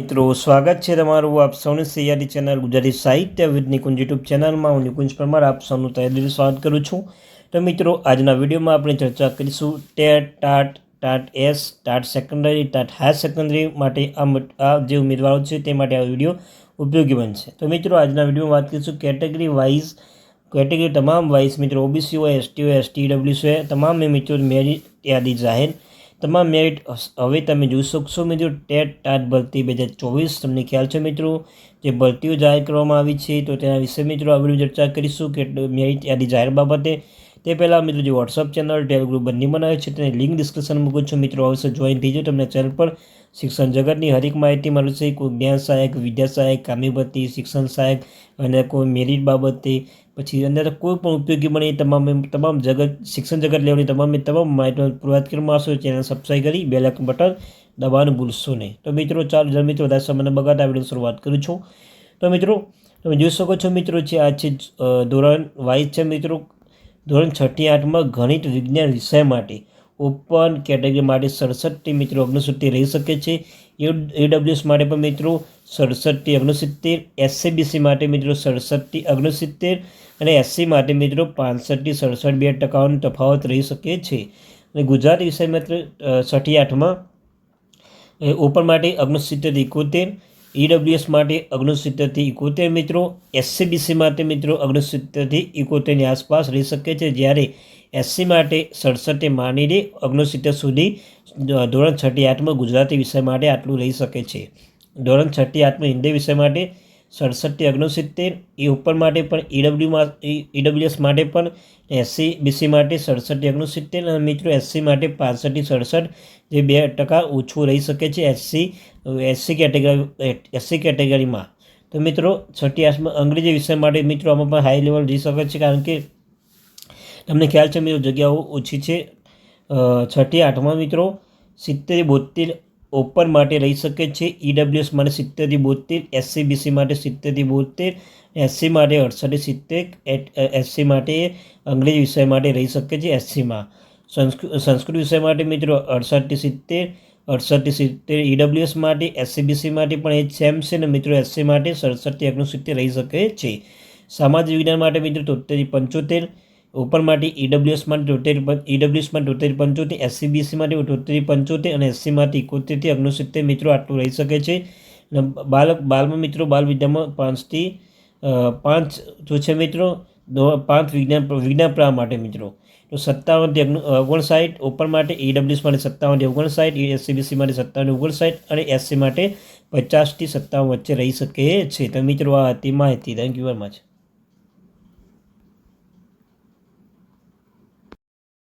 મિત્રો, સ્વાગત છે તમારું આપ સૌની સૈયારી ચેનલ ગુજરાતી સાહિત્ય વિદ નિકુંજ યુટ્યુબ ચેનલમાં. હું નિકુંજ પરમાર, આપ સૌનું તહેદિલ સ્વાગત કરું છું. તો મિત્રો, આજના વિડીયોમાં આપણે ચર્ચા કરીશું TET TAT TAT S, TAT secondary, TAT higher secondary માટે આ જે ઉમેદવારો છે તે માટે આ વીડિયો ઉપયોગી બનશે. તો મિત્રો, આજના વિડીયોમાં વાત કરીશું કેટેગરી વાઇઝ, કેટેગરી તમામ વાઇઝ મિત્રો ઓબીસી હોય એસટી હોય એસટી ડબલ્યુસી હોય તમામ મિત્રો મેરિટ યાદી જાહેર તમામ મેરિટ હવે તમે જોઈ શકશો મિત્રો, ટેટ, ટાટ, ભરતી બે હજાર ચોવીસ, તમને ખ્યાલ છે મિત્રો, જે ભરતીઓ જાહેર કરવામાં આવી છે, તો તેના વિશે મિત્રો આ ચર્ચા કરીશું કે મેરિટ યાદી જાહેર બાબતે. તે પહેલાં મિત્રો જે વોટ્સઅપ ચેનલ ટેલિગ્રુપ બંને બનાવે છે, તેની લિંક ડિસ્ક્રિપ્શન મૂકું છું. મિત્રો, અવશ્ય જોઈન થઈ તમને ચેનલ પર શિક્ષણ જગતની હરેક માહિતી મળશે. કોઈ જ્ઞાન સહાયક, વિદ્યા સહાયક કામી ભરતી શિક્ષણ સહાયક અને કોઈ મેરિટ બાબતે પછી અંદર કોઈ પણ ઉપયોગી બને તમામે તમામ જગત, શિક્ષણ જગત લેવાની તમામે તમામ માહિતી પ્રોવાઈડ કરવામાં આવશે. ચેનલ સબસ્ક્રાઈબ કરી, બે લાખ બટન દબાવવાનું ભૂલશો નહીં. તો મિત્રો, ચાલો જરા મિત્રો વધારે સમયને બગાડ વીડિયો શરૂઆત કરું છું. તો મિત્રો, તમે જોઈ શકો છો મિત્રો છે આ છે ધોરણ વાઇઝ છે મિત્રો. ધોરણ છઠ્ઠી આઠમાં ગણિત વિજ્ઞાન વિષય માટે. ઓપન કેટેગરી માટે સડસઠથી મિત્રો ઓગણસિત્તેર રહી શકે છે. એડબ્લ્યુએસ માટે પણ મિત્રો સડસઠથી ઓગણસિત્તેર એસસીબીસી માટે મિત્રો સડસઠથી ઓગણસિત્તેર અને એસસી માટે મિત્રો પાંસઠથી સડસઠ બે ટકાનો તફાવત રહી શકે છે. અને ગુજરાત વિષય માત્ર છઠ્ઠી આઠમાં ઓપન માટે ઓગણસિત્તેરથી એકોતેર ઈડબ્લ્યુએસ માટે ઓગણસિત્તેરથી એકોતેર મિત્રો, એસસીબીસી માટે મિત્રો ઓગણસિત્તેરથી ઇકોતેરની આસપાસ રહી શકે છે. જ્યારે એસસી માટે સડસઠે માનીને ઓગણસિત્તેર સુધી ધોરણ છઠ્ઠી આઠમાં ગુજરાતી વિષય માટે આટલું રહી શકે છે. ધોરણ છઠ્ઠી આઠમાં હિન્દી વિષય માટે સડસઠથી ઓગણસિત્તેર, એ ઉપર માટે પણ ઈડબ્લ્યુમાં ઈડબ્લ્યુએસ માટે પણ એસસી બીસી માટે સડસઠથી ઓગણસિત્તેર અને મિત્રો એસસી માટે પાંસઠથી સડસઠ, જે બે ટકા ઓછું રહી શકે છે એસસી એસસી કેટેગરી, એસસી કેટેગરીમાં. તો મિત્રો, છઠ્ઠી આઠમાં અંગ્રેજી વિષય માટે મિત્રો આમાં પણ હાઈ લેવલ જઈ શકે છે કારણ કે તમને ખ્યાલ છે, મિત્રો જગ્યાઓ ઓછી છે. છઠ્ઠી આઠમાં મિત્રો સિત્તેર બોતેર ઓપન માટે રહી શકે છે. ઈડબ્લ્યુએસ માટે સિત્તેરથી બોતેર એસસીબીસી માટે સિત્તેરથી બોતેર એસસી માટે અડસઠથી સિત્તેર એસસી માટે અંગ્રેજી વિષય માટે રહી શકે છે એસસીમાં સંસ્કૃત સંસ્કૃત વિષય માટે મિત્રો અડસઠથી સિત્તેર અડસઠથી સિત્તેર. ઈડબ્લ્યુએસ માટે એસસીબીસી માટે પણ એ સેમ છે ને મિત્રો એસસી માટે સડસઠથી સિત્તેર રહી શકે છે. સામાજિક વિજ્ઞાન માટે મિત્રો તોતેરથી પંચોતેર ઉપર માટે ઈડબ્લ્યુએસ માટે તોતેર ઈડબ્લ્યુએસ માટે તોતેર પંચોતેર એસસીબીસી માટે તોતેર પંચોતેર અને એસસી માટે એકોતેરથી મિત્રો આટલું રહી શકે છે. બાલક, બાલમાં મિત્રો, બાલ વિદ્યામાં પાંચથી પાંચ જો છે મિત્રો પાંચ વિજ્ઞાન વિજ્ઞાન પ્રવાહ માટે મિત્રો. તો સત્તાવનથી ઓગણ- ઓગણસાઠ ઓપન માટે ઈડબ્લ્યુએસ માટે સત્તાવનથી ઓગણસાઠ એસસીબીસી માટે સત્તાવન ઓગણસાઠ અને એસસી માટે પચાસથી સત્તાવન વચ્ચે રહી શકે છે. તો મિત્રો, આ હતી માહિતી. Thank you very much